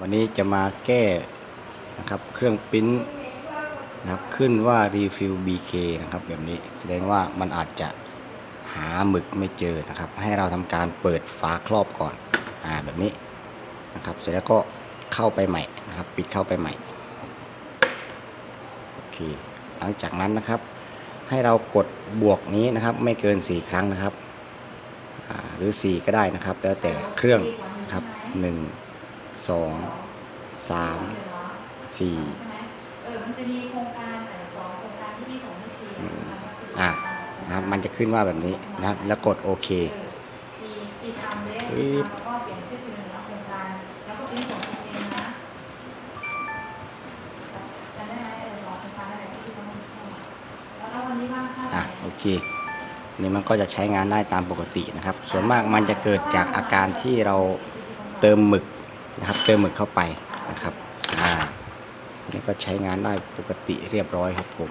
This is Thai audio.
วันนี้จะมาแก้นะครับเครื่องปิ้นนะครับขึ้นว่า refill BK นะครับแบบนี้แสดงว่ามันอาจจะหาหมึกไม่เจอนะครับ ให้เราทำการเปิดฝาครอบก่อนอ่าแบบนี้นะครับ เสร็จแล้วก็เข้าไปใหม่นะครับ ปิดเข้าไปใหม่โอเคหลังจากนั้นนะครับ ให้เรากดบวกนี้นะครับ ไม่เกิน 4 ครั้งนะครับหรือ 4 ก็ได้นะครับ แล้วแต่เครื่องนะครับ1 2 3 4เออมันจะมีโครงการแต่สองโครงการที่พี่ส่งให้ทีอืมอะนะครับมันจะขึ้นว่าแบบนี้นะครับแล้วกดโอเคปีปีทำเลยปึ๊บแล้วก็เปลี่ยนชื่อเป็นหนึ่งโครงการแล้วก็เป็นส่งทีเองนะจำได้ไหมเออสองโครงการอะไรที่พี่ต้องเข้ามาแล้วแล้ววันนี้ว่างค่าอะโอเคนี่มันก็จะใช้งานได้ตามปกตินะครับ ส่วนมากมันจะเกิดจากอาการที่เราเติมหมึก นะครับเติมหมึกเข้าไปนะครับอ่านี่ก็ใช้งานได้ปกติเรียบร้อยครับผม